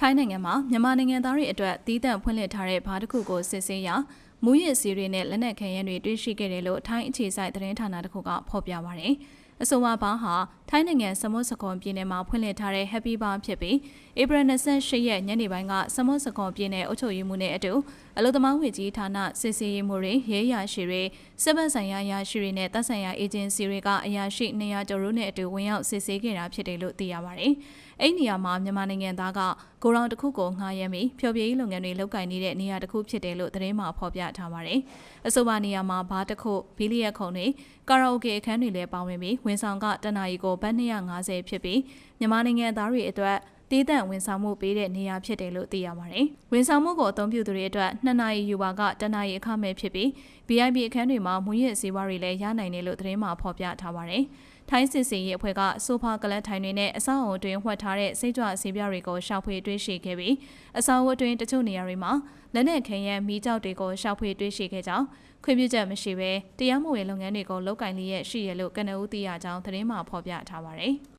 ထိုင်းနိုင်ငံမှာမြန်မာနိုင်ငံသားတွေအတွက်တီးတန့်ဖွင့်လှစ်ထားတဲ့ဘားတစ်ခုကိုစစ်ဆေးရာမူရစ်စီးတွေနဲ့လက်နက်ခဲယမ်းတွေတွေ့ရှိခဲ့တယ်လို့ထိုင်းအခြေစိုက်သတင်းဌာနတစ်ခုကဖော်ပြပါရယ်။အဆိုပါဘားဟာထိုင်းနိုင်ငံစမွတ်စကွန်ပြည်နယ်မှာဖွင့်လှစ်ထားတဲ့ Happy Bar ဖြစ်ပြီးဧပြီ28ရက်ညနေပိုင်းကစမွတ်စကွန်ပြည်နယ်အုပ်ချုပ်ရေးမှူးနဲ့အတူအလုသမားဝင်ကြီးဌာနစစ်ဆေးရေးမှူးတွေရဲရရှိတွေစစ်ဘက်ဆိုင်ရာရရှိတွေနဲ့တပ်ဆိုင်ရာအေဂျင်စီတွေကအရာရှိ200ကျော်တို့နဲ့အတူဝင်ရောက်စစ်ဆေးခဲ့တာဖြစ်တယ်လို့သိရပါရယ်။အဲ့ဒီနေရာမှာမြန်မာနိုင်ငံသားကကိုရောင်တစ်ခုကိုငှားရမ်းပြီးဖျော်ဖြေရေးလုပ်ငန်းတွေလုပ်ကိုင်နေတဲ့နေရာတစ်ခုဖြစ်တယ်လို့သတင်းမှာဖော်ပြထားပါတယ်။အဆိုပါနေရာမှာဘားတစ်ခုဘီလီယက်ခုံတွေကာရာအိုကေအခန်းတွေလည်းပါဝင်ပြီးဝန်ဆောင်ကတနာရီကိုဘတ်250ဖြစ်ပြီးမြန်မာနိုင်ငံသားတွေအတွက် တေးတန့်ဝန်ဆောင်မှုပေးတဲ့နေရာဖြစ်တယ်လို့သိရပါတယ်။ဝန်ဆောင်မှုကိုအသုံးပြုသူတွေအတွက်2နာရီယူပါကတနာရီအခမဲ့ဖြစ်ပြီး VIP အခန်းတွေမှာမူရစ်စေဝါတွေလည်းရနိုင်တယ်လို့သတင်းမှာဖော်ပြထားပါတယ်။ထိုင်းစစ်စီရေးအဖွဲ့ကဆိုဖာကလတ်ထိုင်တွေနဲ့အဆောက်အုံအတွင်းဝှက်ထားတဲ့စိတ်ကြွဆေးပြားတွေကိုရှောက်ဖွေတွေ့ရှိခဲ့ပြီးအဆောက်အုံအတွင်းတချို့နေရာတွေမှာလက်နက်ခဲယမ်းမီးကြောက်တွေကိုရှောက်ဖွေတွေ့ရှိခဲ့ကြောင်းခွင့်ပြုချက်မရှိဘဲတရားမဝင်လုပ်ငန်းတွေကိုလုပ်ကင်လျက်ရှိရလို့ကနဦးသိရကြောင်းသတင်းမှာဖော်ပြထားပါတယ်။